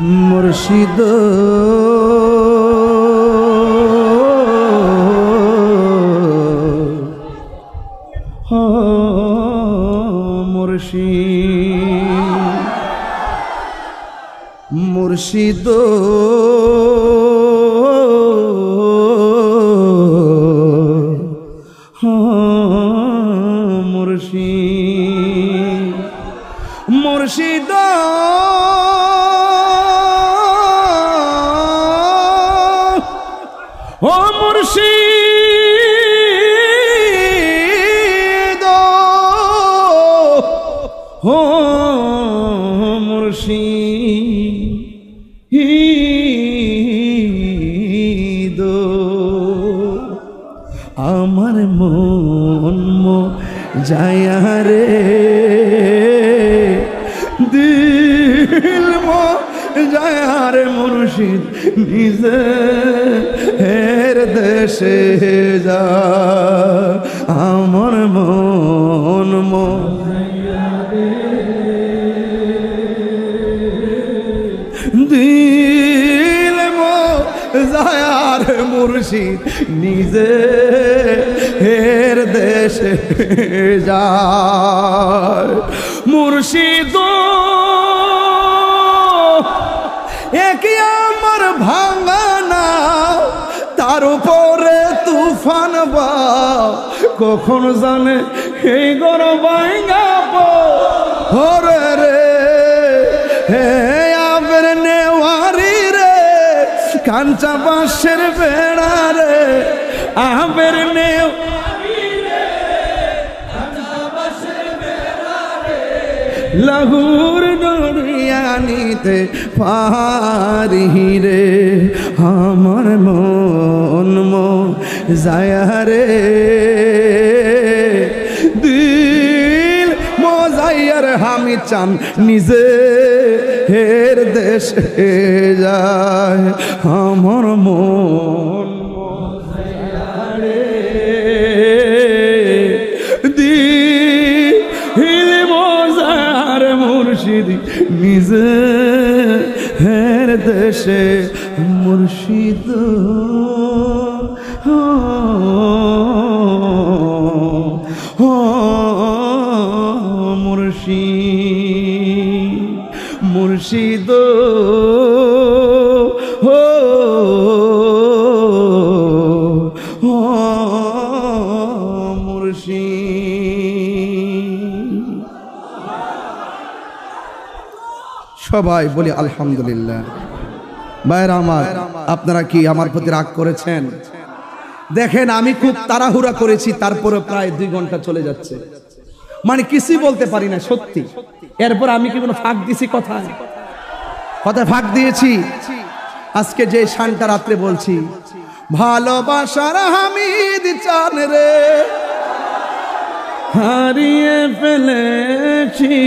মুর্শিদ। মুর্শিদ। মুর্শিদ। মুর্শিদ। ও মুর্শিদ, আমার মন মো যায়া রে। দিল মো যায়া রে মুর্শিদ নিজে হের দেশে যা। যায়ার মুর্শিদ নিজে হের দেশে যায়। মুর্শিদ একই আমার ভাঙানা তার উপরে তুফান বা? কখন জানে এই গরম বাইঙ্গাবো হরে রে, হে কাঞ্চা বাঁশের বেড়া রে আবের নেও। লাহুর দরিয়ানিতে পারি রে, আমার মন মন যায় রে। দিল মজাইয়ার হামি চান নিজে। হের দেশে যায় আমার মন দিল মজার মুর্শিদ নিজে হের দেশে মুর্শিদ। ও মুর্শিদ, ও মুর্শিদ। সবাই বলি আলহামদুলিল্লাহ। ভাইরা আমার, আপনারা কি আমার প্রতি রাগ করেছেন? দেখেন, আমি খুব তাড়াহুড়া করেছি তারপরে প্রায় দুই ঘণ্টা চলে যাচ্ছে। মানে কিছুই বলতে পারি না, সত্যি। এরপর আমি কি কোনো ফাঁক দিছি কথায়? কথায় ফাঁক দিয়েছি। আজকে যে শানটা রাত্রে বলছি, ভালোবাসার হামিদ চান রে। হারিয়ে ফেলেছি।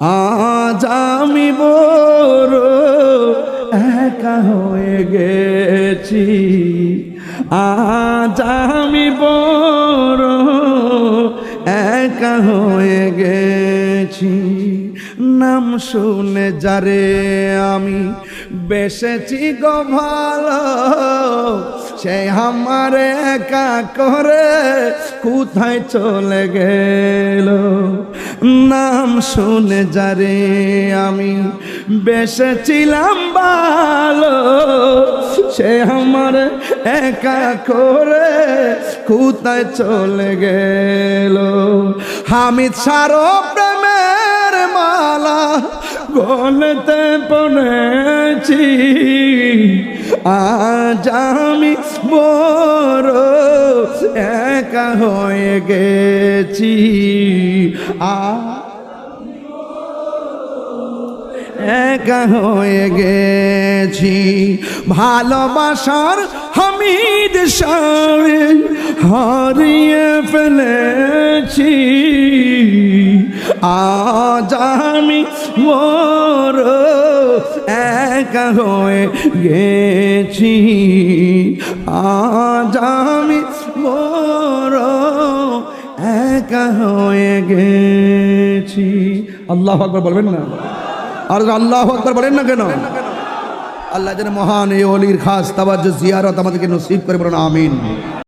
আজ আমি বড় একা হয়ে গেছি। আজ আমি বড় একা হয়ে গেছি। নাম শুনে যারে আমি বেসেছি গো ভালো, সে আমার একা করে কোথায় চলে গেল? নাম শুনে যারে আমি বেসেছিলাম ভালো, সে আমার একা করে কোথায় চলে গেল? হামিদ সার প্রেমের মালা গলতে পড়েছি। আজ আমি বড় একা হয়ে গেছি। আ একা হয়ে গেছি। ভালোবাসার হামিদ সারে হারিয়ে ফেলেছি। আজ আমি মোর একা হয়ে গেছি। আজ আমি মোর একা হয়ে গেছি। আল্লাহ আকবর বলবেন না? আর আল্লাহ আকবর বলেন না কেন? আল্লাহ যেন মহান এই অলির খাস তাবাজ জিয়ারত আমাদেরকে নসিব করে বলেন, আমিন।